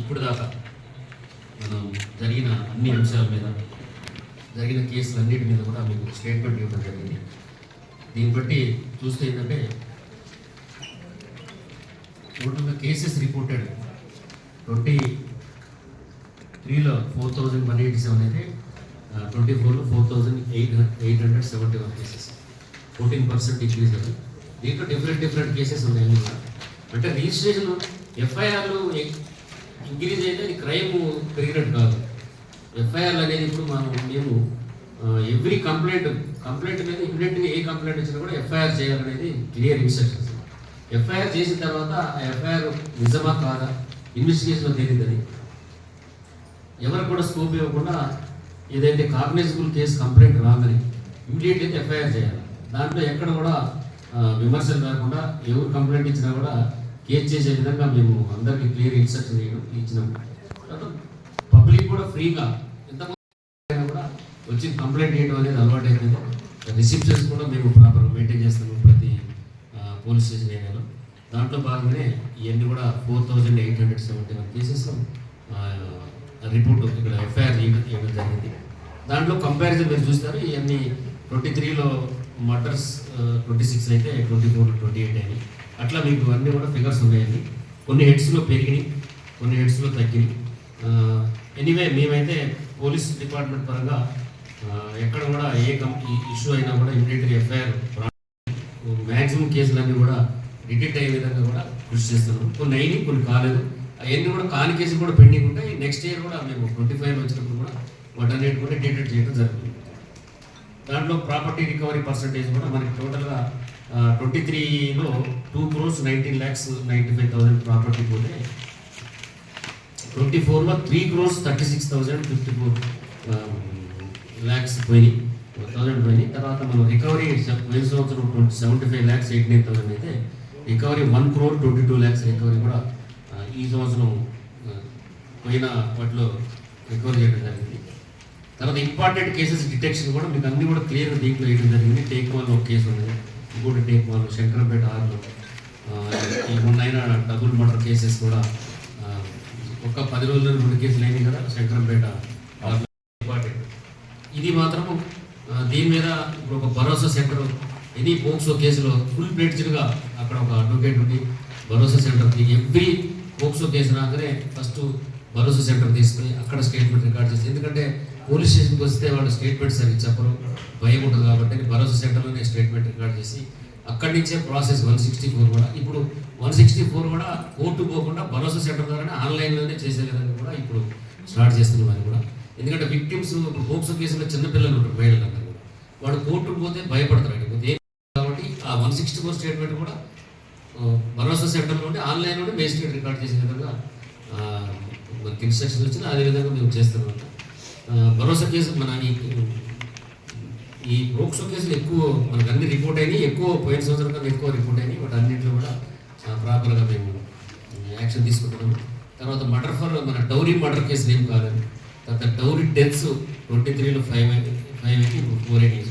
ఇప్పుడు దాకా మనం జరిగిన అన్ని అంశాల మీద జరిగిన కేసులన్నిటి మీద కూడా మీకు స్టేట్మెంట్ ఇవ్వడం జరిగింది. దీన్ని బట్టి చూస్తే ఏంటంటే టోటల్గా కేసెస్ రిపోర్టెడ్ ట్వంటీ త్రీలో four thousand one eighty seven అయితే ట్వంటీ ఫోర్లో four thousand eight eight hundred seventy one cases fourteen percent increase అది దీంట్లో డిఫరెంట్ డిఫరెంట్ కేసెస్ ఉన్నాయి అన్ని కూడా. అంటే రిజిస్ట్రేషన్ ఎఫ్ఐఆర్లు ఇంక్రీజ్ అయితే అది క్రైమ్ పెరిగినట్టు కాదు ఎఫ్ఐఆర్లు అనేది ఇప్పుడు మనం మేము ఎవ్రీ కంప్లైంట్ కంప్లైంట్ మీద ఇమీడియట్గా ఏ కంప్లైంట్ వచ్చినా కూడా ఎఫ్ఐఆర్ చేయాలనేది క్లియర్ ఇన్స్ట్రక్షన్స్. ఎఫ్ఐఆర్ చేసిన తర్వాత ఆ ఎఫ్ఐఆర్ నిజమా కాదా? ఇన్వెస్టిగేషన్లో తేలిందని ఎవరు కూడా స్కోప్ ఇవ్వకుండా ఏదైతే కాగ్నైజబుల్ కేసు కంప్లైంట్ రాదని ఇమీడియట్ అయితే ఎఫ్ఐఆర్ చేయాలి. దాంట్లో ఎక్కడ కూడా విమర్శలు కాకుండా ఎవరు కంప్లైంట్ ఇచ్చినా కూడా కేసు చేసే విధంగా మేము అందరికీ క్లియర్ ఇన్స్ట్రక్షన్ ఇవ్వడం ఇచ్చినాము పబ్లిక్ కూడా ఫ్రీగా ఎంతమంది కూడా వచ్చి కంప్లైంట్ చేయడం అనేది అలవాటు అయిపోయింది రిసిప్షన్స్ కూడా మేము ప్రాపర్ మెయింటైన్ చేస్తాము ప్రతి పోలీస్ స్టేషన్ ఏరియాలో. దాంట్లో భాగంగానే ఇవన్నీ కూడా four thousand eight hundred seventy one cases report ఇక్కడ ఎఫ్ఐఆర్ చేయడం చేయడం జరిగింది. దాంట్లో కంపారిజన్ మీరు చూస్తారు ఇవన్నీ ట్వంటీ త్రీలో మర్డర్స్ ట్వంటీ సిక్స్ అయితే ట్వంటీ ఫోర్ ట్వంటీ ఎయిట్ అయినాయి. అట్లా మీకు అన్నీ కూడా ఫిగర్స్ ఉన్నాయండి. కొన్ని హెడ్స్లో పెరిగినాయి కొన్ని హెడ్స్లో తగ్గినాయి. ఎనీవే మేమైతే పోలీస్ డిపార్ట్మెంట్ పరంగా ఎక్కడ కూడా ఏ కంపెనీ ఇష్యూ అయినా కూడా ఇమీడియట్గా ఎఫ్ఐఆర్ మ్యాక్సిమం కేసులన్నీ కూడా డిటెక్ట్ అయ్యే విధంగా కూడా కృషి చేస్తున్నాం. కొన్ని అయినాయి కొన్ని కాలేదు. అవన్నీ కూడా కాని కేసులు కూడా పెండింగ్ ఉంటాయి. నెక్స్ట్ ఇయర్ కూడా మేము ట్వంటీ ఫైవ్ వచ్చినప్పుడు కూడా వాటన్నిటి కూడా డిటెక్ట్ చేయడం జరుగుతుంది. దాంట్లో ప్రాపర్టీ రికవరీ పర్సంటేజ్ కూడా మనకి టోటల్గా ట్వంటీ త్రీలో two crores nineteen lakhs ninety five thousand property పోతే ట్వంటీ ఫోర్లో three crores thirty six thousand fifty four lakhs పోయినాయి. థౌసండ్ పోయినాయి. తర్వాత మనం రికవరీ పోయిన సంవత్సరం twenty seventy five lakhs eighty nine thousand అయితే recovery one crore twenty two lakhs recovery కూడా ఈ సంవత్సరం పోయిన వాటిలో రికవరీ చేయడం జరిగింది. తర్వాత ఇంపార్టెంట్ కేసెస్ డిటెక్షన్ కూడా మీకు అన్ని కూడా క్లియర్ దీంట్లో వేయడం జరిగింది. టేక్ వన్ ఒక కేసు ఉన్నది ఇంకోటి టేక్ వాళ్ళు శంకరంపేట ఆరులో ఈ మొన్నైన డబుల్ మర్డర్ కేసెస్ కూడా ఒక్క పది రోజుల్లో రెండు కేసులు అయినాయి కదా శంకరంపేట ఇది మాత్రము దీని మీద ఇప్పుడు ఒక భరోసా సెంటర్ ఎనీ పోక్సో కేసులో ఫుల్ ప్లేట్స్డ్గా అక్కడ ఒక అడ్వకేట్ ఉంది భరోసా సెంటర్కి ఎవ్రీ పోక్సో కేసు రాగానే ఫస్ట్ భరోసా సెంటర్ తీసుకుని అక్కడ స్టేట్మెంట్ రికార్డ్ చేసి ఎందుకంటే పోలీస్ స్టేషన్కి వస్తే వాళ్ళు స్టేట్మెంట్ సరిగ్గా చెప్పరు. భయం ఉంటుంది కాబట్టి భరోసా సెంటర్లోనే స్టేట్మెంట్ రికార్డ్ చేసి అక్కడి నుంచే ప్రాసెస్ వన్ సిక్స్టీ ఫోర్ కూడా. ఇప్పుడు వన్ సిక్స్టీ ఫోర్ కూడా కోర్టు పోకుండా భరోసా సెంటర్ ద్వారానే ఆన్లైన్లోనే చేసే విధంగా కూడా ఇప్పుడు స్టార్ట్ చేస్తున్నాం అది కూడా. ఎందుకంటే విక్టిమ్స్ ఇప్పుడు పోక్సో కేసులో చిన్నపిల్లలు ఉంటారు మహిళలందరూ కూడా. వాడు కోర్టుకు పోతే భయపడతారు కాబట్టి ఆ వన్ సిక్స్టీ ఫోర్ స్టేట్మెంట్ కూడా భరోసా సెంటర్లో ఉంటే ఆన్లైన్లోనే మేజిస్ట్రేట్ రికార్డ్ చేసే విధంగా మనకి ఇన్స్ట్రక్షన్ వచ్చినా అదే విధంగా మేము చేస్తున్నాం. భరోసా కేసు మన ఈ ఈ కేసులు ఎక్కువ మనకు అన్ని రిపోర్ట్ అయినాయి. ఎక్కువ పోయిన సంవత్సరం కన్నా ఎక్కువ రిపోర్ట్ అయినాయి. వాటి అన్నింటిలో కూడా ప్రాపర్గా మేము యాక్షన్ తీసుకుంటున్నాము తర్వాత మర్డర్ ఫర్ మన డౌరీ మర్డర్ కేసులు ఏం కాలేదు. తర్వాత డౌరీ డెత్స్ ట్వంటీ త్రీలో ఫైవ్ ఫైవ్ అయితే ఇప్పుడు ఫోర్ ఎయిటీ